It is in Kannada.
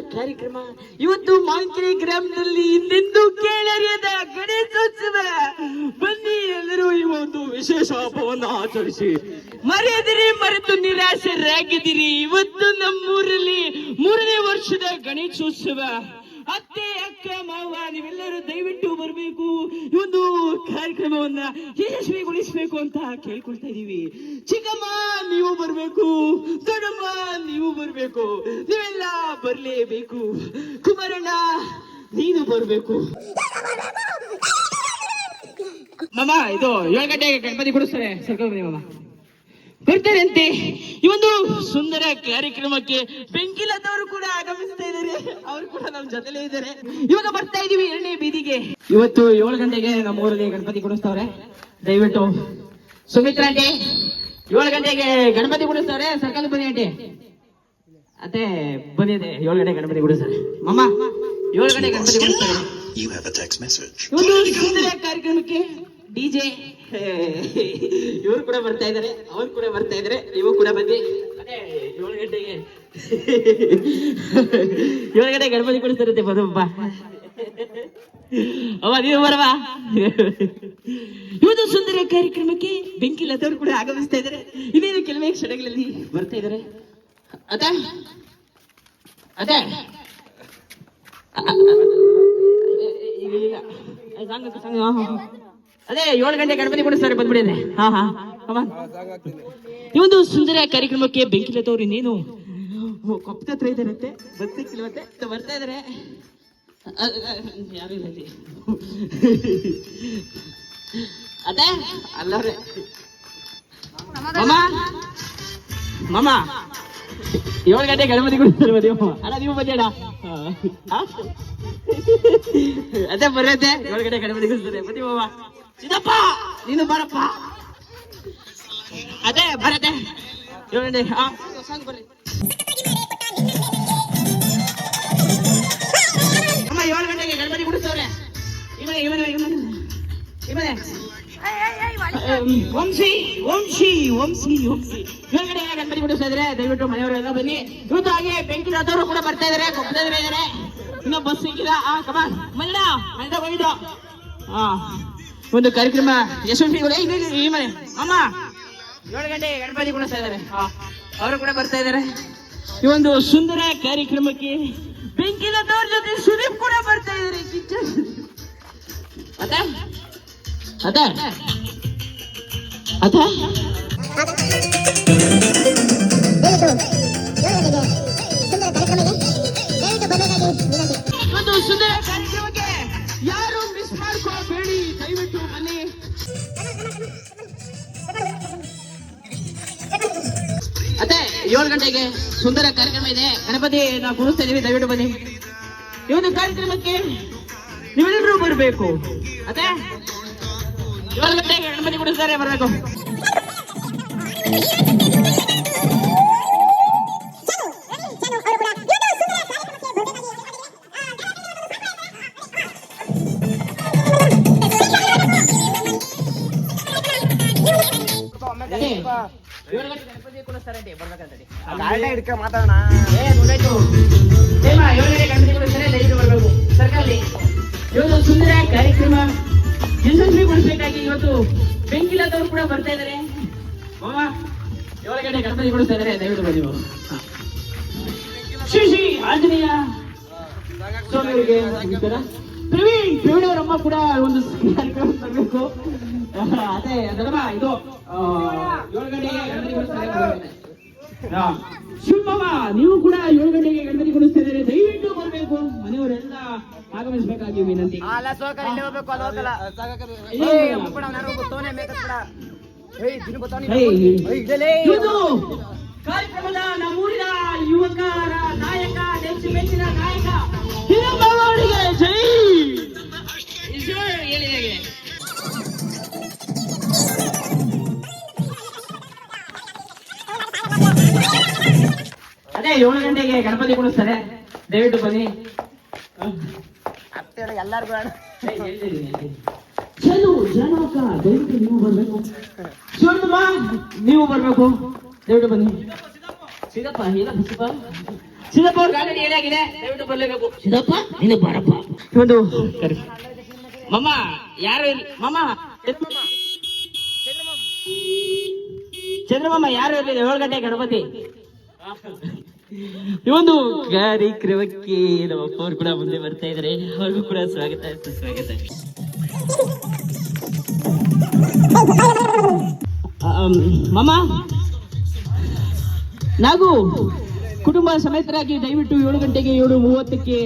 ಕಾರ್ಯಕ್ರಮ. ಇವತ್ತು ಮಾಂಕೆರೆ ಗ್ರಾಮದಲ್ಲಿ ಇನ್ನೆಂದು ಕೇಳರಿಯದ ಗಣೇಶೋತ್ಸವ. ಬನ್ನಿ ಎಲ್ಲರೂ ಈ ಒಂದು ವಿಶೇಷ ಹಬ್ಬವನ್ನು ಆಚರಿಸಿ. ಮರೆಯದಿರಿ, ಮರೆತು ನಿರಾಶರಾಗಿದ್ದೀರಿ. ಇವತ್ತು ನಮ್ಮೂರಲ್ಲಿ ಮೂರನೇ ವರ್ಷದ ಗಣೇಶೋತ್ಸವ. ಅತ್ತೆ ಅಕ್ಕ ಮಾವ ನೀವೆಲ್ಲರೂ ದಯವಿಟ್ಟು ಬರಬೇಕು. ಈ ಒಂದು ಕಾರ್ಯಕ್ರಮವನ್ನ ಯಶಸ್ವಿಗೊಳಿಸಬೇಕು ಅಂತ ಕೇಳ್ಕೊಳ್ತಾ ಇದೀವಿ. ಚಿಕ್ಕಮ್ಮ, ನೀವು ಬರಬೇಕು. ದೊಡ್ಡಮ್ಮ, ನೀವು ಬರಬೇಕು. ನೀವೆಲ್ಲ ಬರಲೇಬೇಕು. ಕುಮಾರಣ್ಣ, ನೀನು ಬರಬೇಕು. ಮಾಮ, ಇದು ಏಳು ಗಂಟೆಗೆ ಗಣಪತಿ ಕೊಡಿಸ್ತಾರೆ. ಸರ್ಕಲ್ ಬನ್ನಿ ಮಾಮ. ಈ ಒಂದು ಸುಂದರ ಕಾರ್ಯಕ್ರಮಕ್ಕೆ ಬೆಂಕಿಲದವರು ಕೂಡ ಆಗಮಿಸ್ತಾ ಇದ್ದಾರೆ. ಅವ್ರು ಕೂಡ ನಮ್ ಜೊತೆಲೇ ಇದ್ದಾರೆ. ಇವಾಗ ಬರ್ತಾ ಇದೀವಿ ಎರಡನೇ ಬೀದಿಗೆ. ಇವತ್ತು ಏಳು ಗಂಟೆಗೆ ನಮ್ಮ ಊರಲ್ಲಿ ಗಣಪತಿ ಕುಡಿಸ್ತವ್ರೆ ದಯವಿಟ್ಟು ಸುಮಿತ್ರಾ ಆಂಟಿ ಏಳು ಗಂಟೆಗೆ ಗಣಪತಿ ಕುಡಿಸ್ತವ್ರೆ ಸರ್ಕಲ್ ಬನ್ನಿ ಆಂಟಿ. ಅದೇ ಬಂದಿದೆ ಏಳು ಗಂಟೆ ಗಣಪತಿ ಕುಡಿಸ್ತಾರೆ ಮಮ್ಮ ಏಳು ಗಂಟೆ Ganapati ಕುಡಿಸ್ತಾರೆ You have a text message. ಒಂದು ಸುಂದರ ಕಾರ್ಯಕ್ರಮಕ್ಕೆ ಡಿಜೆ ಇವರು ಕೂಡ ಬರ್ತಾ ಇದ್ದಾರೆ. ಅವ್ರು ಕೂಡ ಬರ್ತಾ ಇದ್ದಾರೆ. ನೀವು ಕೂಡ ಬನ್ನಿ. ಏಳು ಗಂಟೆಗೆ ಗಣಪತಿ ಕುಡಿಸ್ತಿರುತ್ತೆ ಬದಪ್ಪ ಅವ ನೀವು ಬರವಾ ಇವತ್ತು ಸುಂದರ ಕಾರ್ಯಕ್ರಮಕ್ಕೆ ಬೆಂಕಿ ಲತವ್ರು ಕೂಡ ಆಗಮಿಸ್ತಾ ಇದ್ದಾರೆ ಇನ್ನೇನು ಕೆಲವೇ ಕ್ಷಣಗಳಲ್ಲಿ ಬರ್ತಾ ಇದ್ದಾರೆ ಅದ ಅದೇ. ಅದೇ ಏಳು ಗಂಟೆ ಗಣಪತಿ ಕೊಡಿಸ್ತಾರೆ ಬಂದ್ಬಿಡಿದೆ ಹಾ ಹಾ on. ಈ ಒಂದು ಸುಂದರ ಕಾರ್ಯಕ್ರಮಕ್ಕೆ ಬೆಂಕಿ ಲತವ್ರು ನೀನು ಕೊಪ್ಪದ ಹತ್ರ ಇದ್ದಾರಂತೆ. ಬರ್ತಿಕ್ಕಿಲ್ವಂತೆ ಬರ್ತಾ ಇದಾರೆ. ಯಾರು ಇಲ್ಲ ಅದೇ ಅಲ್ಲವ್ರೆ. ಮಾಮ ಮಾಮ. ಏಳು ಗಂಟೆ ಗಣಪತಿ ಕೊಡ್ತಾರೆ ಬನ್ನಿ ಅಲ್ಲ ನೀವು ಬಂದೇಡ? ಅದೇ ಬರುತ್ತೆ ಏಳು ಗಂಟೆ ಗಣಪತಿ ಕೊಡ್ತಾರೆ ಬನ್ನಿ ಮಾಮ. ಸಿದ್ದಪ್ಪ ನೀನು ಬರಪ್ಪ. ಅದೇ ಬರತ್ತೆ ಏಳು ಗಂಟೆ ಹಾ ಸಾಂಗ್ ಬರ್ರಿ ಅಮ್ಮ ಏಳು ಗಂಟೆಗೆ ಗಣಪತಿ ಕುಡಿಸ್ತವ್ರೆ ಇವನೇ ಇವನೇ ಇವನೇ ಇವನೇ ಅಹ್, ವಂಶಿ ವಂಶಿ ವಂಶಿ ವಂಶಿ ಮೇಲ್ಗಡೆ ಗಣಪತಿ ಬಿಡಿಸ್ತಾ ಇದ್ರೆ ದಯವಿಟ್ಟು ಮನೆಯವರೆಲ್ಲ ಬನ್ನಿ ಇವತ್ತು ಹಾಗೆ ಬೆಂಕಿ ರಾತವರು ಕೂಡ ಬರ್ತಾ ಇದಾರೆ ಕೊಪ್ಪದ ಇದಾರೆ ಇನ್ನು ಬಸ್ ಸಿಕ್ಕಿಲ್ಲ ಆ ಕಮಾನ್ ಮಲ್ಲ ಮನೆದ ಹೋಗಿದ್ದು ಆ ಒಂದು ಕಾರ್ಯಕ್ರಮ ಯಶಸ್ವಿಗಳು ಏ, ಇಲ್ಲಿ, ಈ ಮನೆ ಅಮ್ಮ ಏಳು ಗಂಟೆ ಗಣಪತಿ ಕುಡಿಸ್ತಾ ಇದ್ದಾರೆ. ಅವರು ಕೂಡ ಬರ್ತಾ ಇದ್ದಾರೆ. ಈ ಒಂದು ಸುಂದರ ಕಾರ್ಯಕ್ರಮಕ್ಕೆ ಬೆಂಕಿ ಲತವ್ರ ಜೊತೆ ಸುದೀಪ್ ಕೂಡ ಬರ್ತಾ ಇದಾರೆ ಕಿಚ್ಚ ಅದ ಅದ ಅದ ಒಂದು ಸುಂದರ ಕಾರ್ಯಕ್ರಮಕ್ಕೆ ಯಾರು ಮಿಸ್ ಮಾಡ್ಕೋಬೇಡಿ ಏಳು ಗಂಟೆಗೆ ಸುಂದರ ಕಾರ್ಯಕ್ರಮ ಇದೆ. ಗಣಪತಿ, ನಾವು ಕೂರಿಸ್ತಾ ಇದೀವಿ, ದಯವಿಟ್ಟು ಬನ್ನಿ. ಈ ಒಂದು ಕಾರ್ಯಕ್ರಮಕ್ಕೆ ನೀವೆಲ್ಲರೂ ಬರಬೇಕು. ಅದೇ ಏಳು ಗಂಟೆಗೆ ಗಣಪತಿ ಕೂಡಿಸ್ತಾರೆ ಬರಬೇಕು. ಗಣಪತಿ ಕುಡಿಸ್ತಾರಂತೆ ಬರ್ಬೇಕಂತಡಿ ಗಾಡಿ ಹಿಡ್ಕ ಮಾತಾಡೋಣ. ಏ ಗೊತ್ತಾಯ್ತು ಹೇಮ ಏಳು ಗಂಟೆ ಗಣಪತಿ ಕುಡಿಸ್ತಾರೆ ದಯವಿಟ್ಟು ಬರಬೇಕು. ಇವತ್ತು ಸುಂದರ ಕಾರ್ಯಕ್ರಮ. ಯಶಸ್ವಿಗೊಳಿಸಬೇಕಾಗಿ ಇವತ್ತು ಬೆಂಕಿಲದವರು ಕೂಡ ಬರ್ತಾ ಇದ್ದಾರೆ. ಮಾಮ ಏಳು ಗಂಟೆ ಗಣಪತಿ ಕೊಡಿಸ್ತಾ ಇದ್ದಾರೆ ದಯವಿಟ್ಟು ಬನ್ನಿ. ಶ್ರೀ ಶ್ರೀ ಆಂಜನೇಯ ಸ್ವಾಮಿಯವರಿಗೆ ನಮಸ್ಕಾರ. ಪ್ರವೀಣ್ ಅವರಮ್ಮ ಕೂಡ ಒಂದು ಕಾರ್ಯಕ್ರಮ ತರಬೇಕು. ಅದೇ ಇದು ಏಳು ಗಂಟೆಗೆ. ಶಿವಮ್ಮ ನೀವು ಕೂಡ ಏಳು ಗಂಟೆಗೆ ಗಣಪತಿ ದಯವಿಟ್ಟು ಬರಬೇಕು. ಮನೆಯವರೆಲ್ಲ ಆಗಮಿಸಬೇಕಾಗಿ ವಿನಂತಿ. ಅಲ್ಲ ಏಳು ಗಂಟೆಗೆ ಗಣಪತಿ ಕುಣಿಸ್ತಾರೆ ದಯವಿಟ್ಟು ಬನ್ನಿ. ಅತ್ತೆ ಎಲ್ಲಾರು ಬೇಡ. ಚಲು ಜನಕ ದಯವಿಟ್ಟು ನೀವು ಬರ್ಬೇಕು. ಶಿವಣ್ಣ ನೀವು ಬರ್ಬೇಕು. ದಯವಿಟ್ಟು ಬನ್ನಿ. ಸಿದ್ದಪ್ಪ ಇಲ್ಲ ಸಿದ್ದಪ್ಪ ಸಿದ್ದಪ್ಪ ಅವ್ರ ಗಾಡಿ ಏನಾಗಿದೆ ದಯವಿಟ್ಟು ಬರ್ಲೇಬೇಕು. ಸಿದ್ದಪ್ಪ ನೀನು ಬಾರಪ್ಪ. ಕರಿ. ಮಮ್ಮ ಯಾರು ಇಲ್ಲಿ? ಮಮ್ಮ ಚಂದ್ರಮಮ್ಮ. ಯಾರು ಇರಲಿಲ್ಲ ಏಳು ಗಂಟೆ ಗಣಪತಿ. ಈ ಒಂದು ಕಾರ್ಯಕ್ರಮಕ್ಕೆ ನಮ್ಮ ಅವ್ರು ಕೂಡ ಮುಂದೆ ಬರ್ತಾ ಇದ್ದಾರೆ ಅವ್ರಿಗೂ ಕೂಡ ಸ್ವಾಗತ ಸುಸ್ವಾಗತ ಮಾಮ? ನಾವು ಕುಟುಂಬ ಸಮೇತರಾಗಿ ದಯವಿಟ್ಟು ಏಳು ಗಂಟೆಗೆ ಏಳು ಮೂವತ್ತಕ್ಕೆ